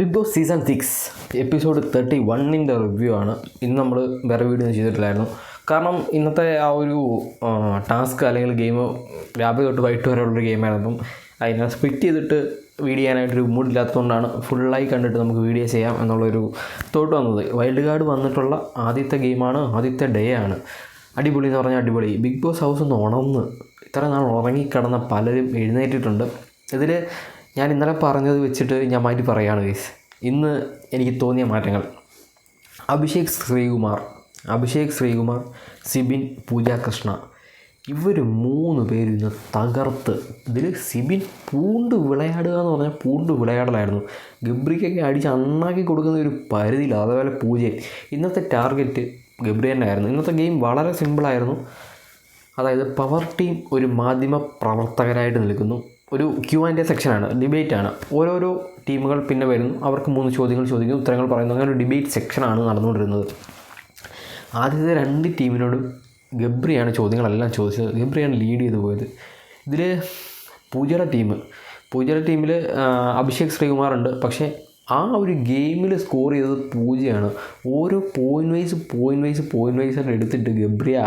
Big boss season six episode thirty വണ്ണിന്റെ review ആണ്. ഇന്ന് നമ്മൾ വേറെ വീഡിയോ ചെയ്തിട്ടില്ലായിരുന്നു. കാരണം ഇന്നത്തെ ആ ഒരു ടാസ്ക് അല്ലെങ്കിൽ ഗെയിം രാവിലെ തൊട്ട് വൈകിട്ട് വരെയുള്ളൊരു ഗെയിമായിരുന്നു അതിനെ സ്പിറ്റ് ചെയ്തിട്ട് വീഡിയോ ചെയ്യാനായിട്ടൊരു മൂഡില്ലാത്തതുകൊണ്ടാണ് ഫുള്ളായി കണ്ടിട്ട് നമുക്ക് വീഡിയോ ചെയ്യാം എന്നുള്ളൊരു തോട്ട് വന്നത്. വൈൽഡ് കാർഡ് വന്നിട്ടുള്ള ആദ്യത്തെ ഗെയിമാണ് ആദ്യത്തെ ഡേ ആണ്. അടിപൊളി എന്ന് പറഞ്ഞാൽ അടിപൊളി. ബിഗ് ബോസ് ഹൗസ് ഒന്ന് ഉണർന്ന് ഇത്ര നാൾ ഉറങ്ങിക്കിടന്ന പലരും എഴുന്നേറ്റിട്ടുണ്ട്. ഇതിൽ ഞാൻ ഇന്നലെ പറഞ്ഞത് വെച്ചിട്ട് ഞാൻ മാറ്റി പറയുകയാണ് ഗൈസ് ഇന്ന് എനിക്ക് തോന്നിയ മാറ്റങ്ങൾ. അഭിഷേക് ശ്രീകുമാർ അഭിഷേക് ശ്രീകുമാർ സിബിൻ പൂജ കൃഷ്ണ ഇവർ മൂന്ന് പേരും ഇന്ന് തകർത്ത്. ഇതിൽ സിബിൻ പൂണ്ട് വിളയാടുക എന്ന് പറഞ്ഞാൽ പൂണ്ട് വിളയാടലായിരുന്നു. ഗബ്രിക്കൊക്കെ അടിച്ച് അണ്ണാക്കി കൊടുക്കുന്ന ഒരു പരിധിയില്ല. അതേപോലെ പൂജയും ഇന്നത്തെ ടാർഗറ്റ് ഗബ്രി തന്നെ ആയിരുന്നു ഇന്നത്തെ ഗെയിം വളരെ സിമ്പിളായിരുന്നു അതായത് പവർ ടീം ഒരു മാധ്യമ പ്രവർത്തകരായിട്ട് നിൽക്കുന്നു. ഒരു ക്യു ആൻഡ് എ സെക്ഷനാണ് ഡിബേറ്റാണ് ഓരോരോ ടീമുകൾ പിന്നെ വരുന്നു അവർക്ക് മൂന്ന് ചോദ്യങ്ങൾ ചോദിക്കുന്നു ഉത്തരങ്ങൾ പറയുന്നു. അങ്ങനെ ഒരു ഡിബേറ്റ് സെക്ഷനാണ് നടന്നുകൊണ്ടിരുന്നത്. ആദ്യത്തെ രണ്ട് ടീമിനോടും ഗബ്രിയാണ് ചോദ്യങ്ങളെല്ലാം ചോദിച്ചത്. ഗബ്രിയാണ് ലീഡ് ചെയ്തു പോയത്. ഇതിൽ പൂജയുടെ ടീം പൂജയുടെ ടീമിൽ അഭിഷേക് ശ്രീകുമാറുണ്ട് പക്ഷേ ആ ഒരു ഗെയിമിൽ സ്കോർ ചെയ്തത് പൂജയാണ്. ഓരോ point wise point wise point wise എടുത്തിട്ട് ഗബ്രിയ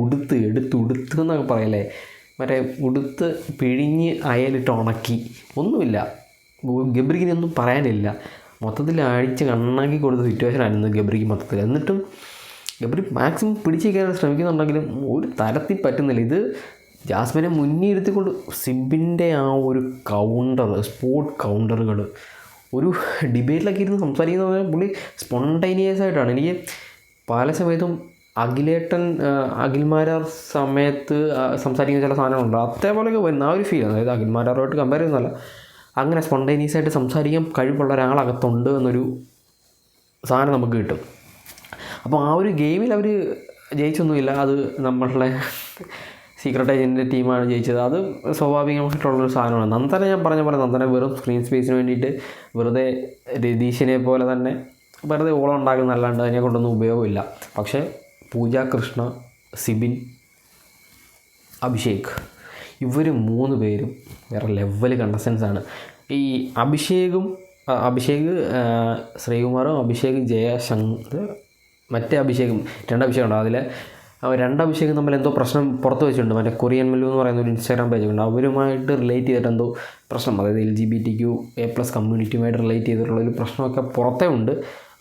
ഉടുത്ത് എടുത്ത് ഉടുത്ത് എന്നൊക്കെ പറയല്ലേ? മറ്റേ ഉടുത്ത് പിഴിഞ്ഞ് അയലിട്ട് ഉണക്കി. ഒന്നുമില്ല. ഗബ്രിക്കിനി ഒന്നും പറയാനില്ല. മൊത്തത്തിൽ അടിച്ച് കണ്ണാക്കി കൊടുത്ത സിറ്റുവേഷൻ ആയിരുന്നു ഗബ്രിക്ക് മൊത്തത്തിൽ. എന്നിട്ടും ഗബ്രി മാക്സിമം പിടിച്ചിരിക്കാൻ ശ്രമിക്കുന്നുണ്ടെങ്കിലും ഒരു തരത്തിൽ പറ്റുന്നില്ല. ഇത് ജാസ്മിനെ മുന്നിൽ ഇരുത്തിക്കൊണ്ട് സിബിന്റെ ആ ഒരു കൗണ്ടർ സ്പോർട്ട് കൗണ്ടറുകൾ ഒരു ഡിബേറ്റിലൊക്കെ ഇരുന്ന് സംസാരിക്കുന്ന പുള്ളി സ്പോണ്ടൈനിയസ് ആയിട്ടാണ്. എനിക്ക് പല സമയത്തും അഖിലേട്ടൻ അഖിൽമാരാർ സമയത്ത് സംസാരിക്കുന്ന ചില സാധനങ്ങളുണ്ട്. അതേപോലെയൊക്കെ വരുന്ന ആ ഒരു ഫീൽ അതായത് അഖിൽമാരാറുമായിട്ട് കമ്പയർ ചെയ്യുന്നതല്ല. അങ്ങനെ സ്പോണ്ടൈനിയസ് ആയിട്ട് സംസാരിക്കാൻ കഴിവുള്ള ഒരാളകത്തുണ്ട് എന്നൊരു സാധനം നമുക്ക് കിട്ടും. അപ്പോൾ ആ ഒരു ഗെയിമിൽ അവർ ജയിച്ചൊന്നുമില്ല. അത് നമ്മളുടെ സീക്രട്ട് ഏജന്റിന്റെ ടീമാണ് ജയിച്ചത്. അത് സ്വാഭാവികമായിട്ടുള്ളൊരു സാധനമാണ്. നന്ദനെ ഞാൻ പറഞ്ഞ പോലെ നന്ദനെ വെറും സ്ക്രീൻ സ്പേസിന് വേണ്ടിയിട്ട് വെറുതെ രതീഷിനെ പോലെ തന്നെ വെറുതെ ഓളം ഉണ്ടാക്കുന്നതല്ലാണ്ട് അതിനെ കൊണ്ടൊന്നും ഉപയോഗമില്ല. പക്ഷേ പൂജ കൃഷ്ണ സിബിൻ അഭിഷേക്. ഇവർ മൂന്ന് പേരും വേറെ ലെവൽ കണ്ടസ്റ്റൻസാണ് ഈ അഭിഷേകും അഭിഷേക് ശ്രീകുമാറും അഭിഷേക് ജയശങ്കർ മറ്റേ അഭിഷേകും രണ്ട് അഭിഷേകം അതിലെ രണ്ട് അഭിഷേകം തമ്മിൽ എന്തോ പ്രശ്നം പുറത്ത് വെച്ചിട്ടുണ്ട്. മറ്റേ കൊറിയൻ മെല്ലു എന്ന് പറയുന്ന ഒരു ഇൻസ്റ്റാഗ്രാം പേജ് ഉണ്ട്. അവരുമായിട്ട് റിലേറ്റ് ചെയ്തിട്ട് എന്തോ പ്രശ്നം. അതായത് L G B T Q A plus കമ്മ്യൂണിറ്റിയുമായിട്ട് relate ചെയ്തിട്ടുള്ള ഒരു പ്രശ്നമൊക്കെ പുറത്തേ ഉണ്ട്.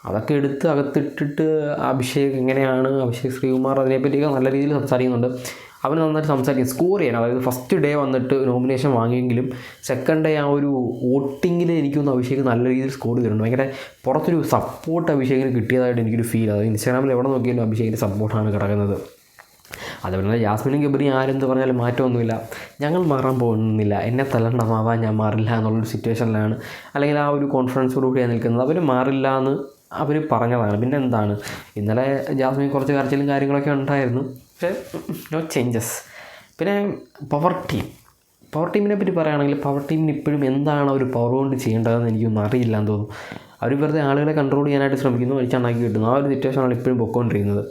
അതൊക്കെ എടുത്ത് അകത്തിട്ടിട്ട് അഭിഷേക് എങ്ങനെയാണ് അഭിഷേക് ശ്രീകുമാർ അതിനെപ്പറ്റിയൊക്കെ നല്ല രീതിയിൽ സംസാരിക്കുന്നുണ്ട്. അവൻ നന്നായിട്ട് സംസാരിക്കും. സ്കോർ ചെയ്യാൻ അതായത് ഫസ്റ്റ് ഡേ വന്നിട്ട് നോമിനേഷൻ വാങ്ങിയെങ്കിലും സെക്കൻഡ് ഡേ ആ ഒരു വോട്ടിങ്ങിൽ എനിക്കൊന്ന് അഭിഷേക് നല്ല രീതിയിൽ സ്കോർ ചെയ്തിട്ടുണ്ട്. ഭയങ്കര പുറത്തൊരു സപ്പോർട്ട് അഭിഷേകിന് കിട്ടിയതായിട്ട് എനിക്കൊരു ഫീൽ അതായത് ഇൻസ്റ്റാഗ്രാമിൽ എവിടെ നോക്കിയാലും അഭിഷേകിന്റെ സപ്പോർട്ടാണ് കിടക്കുന്നത്. അതുപോലെ തന്നെ ജാസ്മിനും ഗബ്രി ആരെന്ത് പറഞ്ഞാലും മാറ്റമൊന്നുമില്ല. ഞങ്ങൾ മാറാൻ പോകുന്നില്ല. എന്നെ തല്ലണ്ടമാവാൻ ഞാൻ മാറില്ല എന്നുള്ളൊരു സിറ്റുവേഷനിലാണ് അല്ലെങ്കിൽ ആ ഒരു കോൺഫിഡൻസോടുകൂടിയാണ് നിൽക്കുന്നത്. അവർ മാറില്ല എന്ന് അവർ പറഞ്ഞതാണ്. പിന്നെ എന്താണ് ഇന്നലെ ജാസ്മിൻ കുറച്ച് കരച്ചിലും കാര്യങ്ങളൊക്കെ ഉണ്ടായിരുന്നു. പക്ഷേ നോ ചേഞ്ചസ് പിന്നെ പവർ ടീം പവർ ടീമിനെ പറ്റി പറയുകയാണെങ്കിൽ പവർ ടീമിന് ഇപ്പോഴും എന്താണ് അവർ പവർ കൊണ്ട് ചെയ്യേണ്ടതെന്ന് എനിക്കൊന്നും അറിയില്ല എന്ന് തോന്നുന്നു. അവർ വെറുതെ ആളുകളെ കൺട്രോൾ ചെയ്യാനായിട്ട് ശ്രമിക്കുന്നു വലിച്ചണ്ടാക്കി കിട്ടുന്നു. ആ ഒരു സിറ്റുവേഷനാണ് ഇപ്പോഴും പൊയ്ക്കൊണ്ടിരിക്കുന്നത്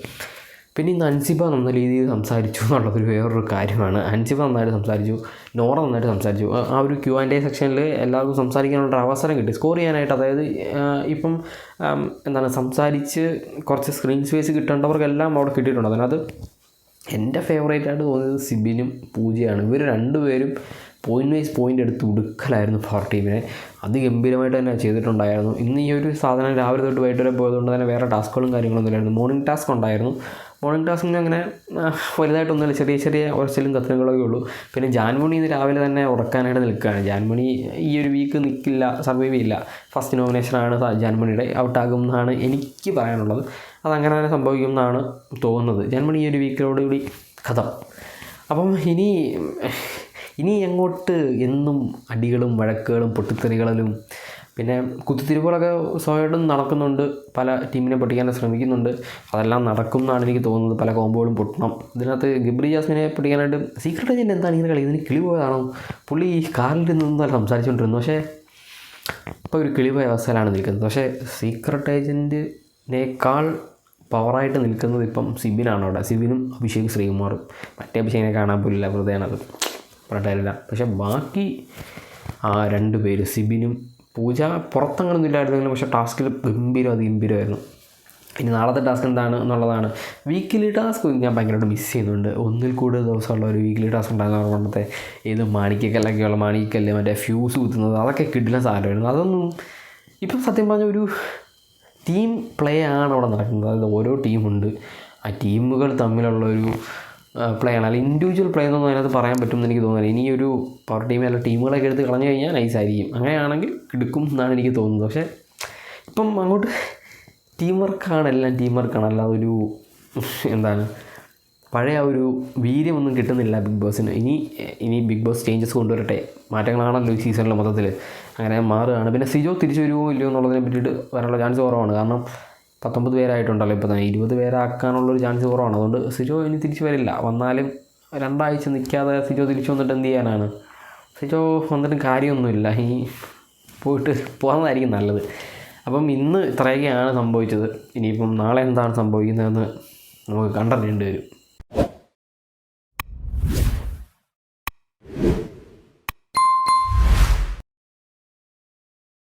പിന്നെ ഇന്ന് അൻസിബ നല്ല രീതിയിൽ സംസാരിച്ചു എന്നുള്ളതൊരു വേറൊരു കാര്യമാണ്. അൻസിബ നന്നായിട്ട് സംസാരിച്ചു. നോറ നന്നായിട്ട് സംസാരിച്ചു. ആ- ഒരു ക്യു ആൻഡ് എ സെക്ഷനിൽ എല്ലാവർക്കും സംസാരിക്കാനുള്ള അവസരം കിട്ടി. സ്കോർ ചെയ്യാനായിട്ട് അതായത് ഇപ്പം എന്താണ് സംസാരിച്ച് കുറച്ച് സ്ക്രീൻ സ്പേസ് കിട്ടേണ്ടവർക്കെല്ലാം അവിടെ കിട്ടിയിട്ടുണ്ട്. അതിനകത്ത് എന്റെ ഫേവറേറ്റ് ആയിട്ട് തോന്നിയത് സിബിനും പൂജയാണ്. ഇവർ രണ്ടുപേരും പോയിന്റ് വൈസ് പോയിന്റ് എടുത്ത് ഉടുക്കലായിരുന്നു പവർ ടീമിനെ അത് ഗംഭീരമായിട്ട് തന്നെ ചെയ്തിട്ടുണ്ടായിരുന്നു. ഇന്ന് ഈ ഒരു സാധനം രാവിലെ തൊട്ട് വൈകിട്ട് വരെ പോയതുകൊണ്ട് തന്നെ വേറെ ടാസ്കുകളും കാര്യങ്ങളൊന്നും ഇല്ലായിരുന്നു. മോർണിംഗ് ടാസ്ക് ഉണ്ടായിരുന്നു. മോർണിംഗ് ടാസ്കിന് അങ്ങനെ വലുതായിട്ടൊന്നുമില്ല. ചെറിയ ചെറിയ ഉറച്ചിലും കത്തുകളൊക്കെ ഉള്ളൂ. പിന്നെ ജാൻമണി ഇന്ന് രാവിലെ തന്നെ ഉറക്കാനായിട്ട് നിൽക്കുകയാണ്. ജാൻമണി ഈ ഒരു വീക്ക് നിൽക്കില്ല സർവൈവ് ചെയ്യില്ല. ഫസ്റ്റ് നോമിനേഷനാണ് ജാൻമണിയുടെ ഔട്ടാകും എന്നാണ് എനിക്ക് പറയാനുള്ളത്. അതങ്ങനെ തന്നെ സംഭവിക്കും എന്നാണ് തോന്നുന്നത്. ജാൻമണി ഈ ഒരു വീക്കിലോടുകൂടി കഥ. അപ്പം ഇനി ഇനി എങ്ങോട്ട് എന്നും അടികളും വഴക്കുകളും പൊട്ടിത്തെറികളിലും പിന്നെ കുത്തിത്തിരിപ്പുകളൊക്കെ സ്വയമായിട്ടും നടക്കുന്നുണ്ട്. പല ടീമിനെ പൊട്ടിക്കാനും ശ്രമിക്കുന്നുണ്ട്. അതെല്ലാം നടക്കും എന്നാണ് എനിക്ക് തോന്നുന്നത്. പല കോമ്പുകളും പൊട്ടണം. ഇതിനകത്ത് ഗിബ്രി ജാസ്മിനെ പൊട്ടിക്കാനായിട്ട് സീക്രട്ട് ഏജന്റ് എന്താണ് ഇങ്ങനെ കളി ഇതിന് കിളി പോയതാണോ? പുള്ളി ഈ കാറിൽ നിന്നല്ല സംസാരിച്ചുകൊണ്ടിരുന്നു പക്ഷേ ഇപ്പോൾ ഒരു കിളിപോയ അവസ്ഥയിലാണ് നിൽക്കുന്നത്. പക്ഷേ സീക്രട്ട് ഏജന്റിനേക്കാൾ പവറായിട്ട് നിൽക്കുന്നത് ഇപ്പം സിബിനാണ് അവിടെ. സിബിനും അഭിഷേക് ശ്രീകുമാറും. മറ്റേ അഭിഷേകിനെ കാണാൻ പോലില്ല. വെറുതെയാണത് പറഞ്ഞിട്ടില്ല പക്ഷേ ബാക്കി ആ രണ്ട് പേര് സിബിനും പൂജ പുറത്തങ്ങനൊന്നും ഇല്ലായിരുന്നെങ്കിലും പക്ഷേ ടാസ്കിൽ ഗംഭീരം അത് ഗംഭീരമായിരുന്നു. ഇനി നാളത്തെ ടാസ്ക് എന്താണ് എന്നുള്ളതാണ്. വീക്കിലി ടാസ്ക് ഞാൻ ഭയങ്കരമായിട്ട് മിസ് ചെയ്യുന്നുണ്ട്. ഒന്നിൽ കൂടുതൽ ദിവസമുള്ള ഒരു വീക്കിലി ടാസ്ക് ഉണ്ടായിരുന്നു. പണ്ടത്തെ ഏത് മാണിക്കക്കല്ലൊക്കെയുള്ള മാണിക്കല്ല് മറ്റേ ഫ്യൂസ് കുത്തുന്നത് അതൊക്കെ കിട്ടുന്ന സാധനമായിരുന്നു. അതൊന്നും ഇപ്പം സത്യം പറഞ്ഞ ഒരു ടീം പ്ലേ ആണ് അവിടെ നടക്കുന്നത്. അതായത് ഓരോ ടീമുണ്ട് ആ ടീമുകൾ തമ്മിലുള്ള ഒരു പ്ലേ ആണ്. അല്ല ഇൻഡിവിജ്വൽ പ്ലേ എന്നൊന്നും അതിനകത്ത് പറയാൻ പറ്റുമെന്ന് എനിക്ക് തോന്നുന്നില്ല. ഇനിയൊരു പവർ ടീം അല്ല ടീമുകളൊക്കെ എടുത്ത് കളഞ്ഞു കഴിഞ്ഞാൽ നൈസായിരിക്കും അങ്ങനെയാണെങ്കിൽ എടുക്കും എന്നാണ് എനിക്ക് തോന്നുന്നത്. പക്ഷേ ഇപ്പം അങ്ങോട്ട് ടീം വർക്കാണ് എല്ലാം ടീം വർക്കാണ് അല്ലാതെ ഒരു എന്താണ് പഴയ ആ ഒരു വീര്യമൊന്നും കിട്ടുന്നില്ല ബിഗ് ബോസിന് ഇനി ഇനി ബിഗ് ബോസ് ചേഞ്ചസ് കൊണ്ടുവരട്ടെ. മാറ്റങ്ങളാണല്ലോ ഈ സീസണിൽ മൊത്തത്തിൽ അങ്ങനെ മാറുകയാണ്. പിന്നെ സിജോ തിരിച്ചു വരുമോ ഇല്ലയോ എന്നുള്ളതിനെ പറ്റിയിട്ട് വരാനുള്ള ചാൻസ് കുറവാണ്. കാരണം പത്തൊമ്പത് പേരായിട്ടുണ്ടല്ലോ. ഇപ്പോൾ തന്നെ ഇരുപത് പേരാക്കാനുള്ളൊരു ചാൻസ് കുറവാണ്. അതുകൊണ്ട് സിജോ ഇനി തിരിച്ചു വരില്ല. വന്നാലും രണ്ടാഴ്ച നിൽക്കാതെ സിജോ തിരിച്ചു വന്നിട്ട് എന്ത് ചെയ്യാനാണ്? സിജോ വന്നിട്ടും കാര്യമൊന്നുമില്ല. ഈ പോയിട്ട് പോകുന്നതായിരിക്കും നല്ലത്. അപ്പം ഇന്ന് ഇത്രയൊക്കെയാണ് സംഭവിച്ചത്. ഇനിയിപ്പം നാളെ എന്താണ് സംഭവിക്കുന്നതെന്ന് നമുക്ക് കണ്ടറിയേണ്ടി വരും.